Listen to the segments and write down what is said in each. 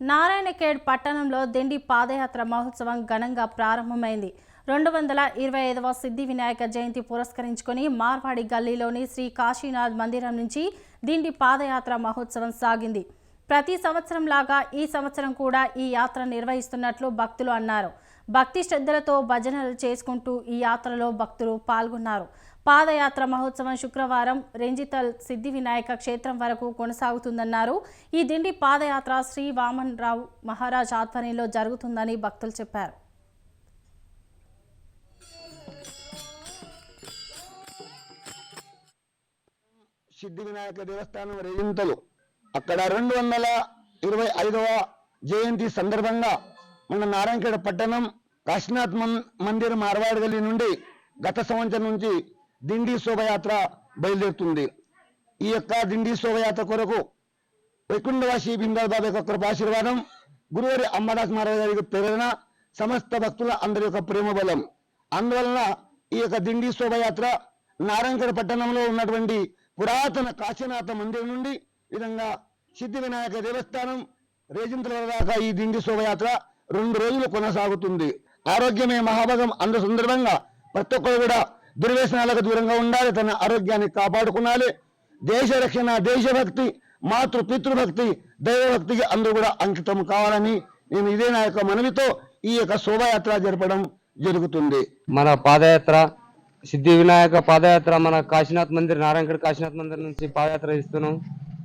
నారాయణఖేడ్ పట్టణంలో దిండి పాదయాత్ర మహోత్సవం ఘనంగా ప్రారంభమైంది. రెండు వందల ఇరవై ఐదవ సిద్ధి వినాయక జయంతి పురస్కరించుకొని మార్వాడి గల్లీలోని శ్రీ కాశీనాథ్ మందిరం నుంచి దిండి పాదయాత్ర మహోత్సవం సాగింది. ప్రతి సంవత్సరం లాగా ఈ సంవత్సరం కూడా ఈ యాత్ర నిర్వహిస్తున్నట్లు భక్తులు అన్నారు. భక్తి శ్రద్ధలతో భజనలు చేసుకుంటూ ఈ యాత్రలో భక్తులు పాల్గొన్నారు. పాదయాత్ర మహోత్సవం శుక్రవారం రెంజితల్ సిద్ధి వినాయక క్షేత్రం వరకు కొనసాగుతుందన్నారు. ఈ దిండి పాదయాత్ర శ్రీ వామన్ రావు మహారాజ్ ఆధ్వర్యంలో జరుగుతుందని భక్తులు చెప్పారు. సిద్ధి వినాయక దేవస్థానం రేయింతలు అక్కడ రెండు వందల ఇరవై ఐదవ జయంతి సందర్భంగా మన నారాయణఖేడ పట్టణం కాశీనాథ్ మందిర్ మార్వాడి గల్లి నుండి గత సంవత్సరం నుంచి దిండి శోభయాత్ర బయలుదేరుతుంది. ఈ యొక్క దిండి శోభయాత్ర కొరకు వైకుంఠవాసి బిందాల్ బాబా యొక్క కృపాశీర్వాదం గురువారి అమ్మదాస్ మహారాజ్ గారి ప్రేరణ సమస్త భక్తుల అందరి యొక్క ప్రేమ బలం. అందువలన ఈ యొక్క దిండి శోభయాత్ర నారాయణగఢ పట్టణంలో ఉన్నటువంటి పురాతన కాశీనాథ మందిరం నుండి విధంగా సిద్ధి వినాయక దేవస్థానం రేజింతల దాకా ఈ దిండి శోభయాత్ర రెండు రోజులు కొనసాగుతుంది. ఆరోగ్యమే మహాభాగం. అందు సందర్భంగా ప్రతి ఒక్కరు కూడా దుర్వ్యసనాలకు దూరంగా ఉండాలి తన ఆరోగ్యాన్ని కాపాడుకోవాలి దేశ రక్షణ దేశభక్తి మాతృ పితృభక్తి దైవభక్తికి అందరూ కూడా అంకితం కావాలని నేను ఇదే నా యొక్క మనవితో ఈ యొక్క శోభాయాత్ర జరపడం జరుగుతుంది. మన పాదయాత్ర సిద్ధి వినాయక పాదయాత్ర మన కాశీనాథ్ మందిర్ నారాయణగఢ్ కాశీనాథ్ మందిర్ నుంచి పాదయాత్ర ఇస్తున్నాం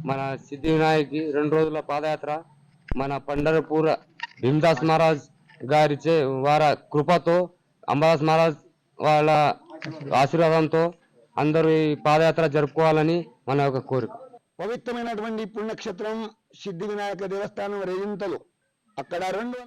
మన సిద్ధి వినాయకి రెండు రోజుల పాదయాత్ర మన పండరపూర్ భీమదాస్ మహారాజ్ గారి వారి కృపతో అంబాదాస్ మహారాజ్ వాళ్ళ ఆశీర్వాదంతో అందరూ ఈ పాదయాత్ర జరుపుకోవాలని మన యొక్క కోరిక. పవిత్రమైనటువంటి పుణ్యక్షేత్రం సిద్ధి వినాయక దేవస్థానం రేజింతలు అక్కడ రెండు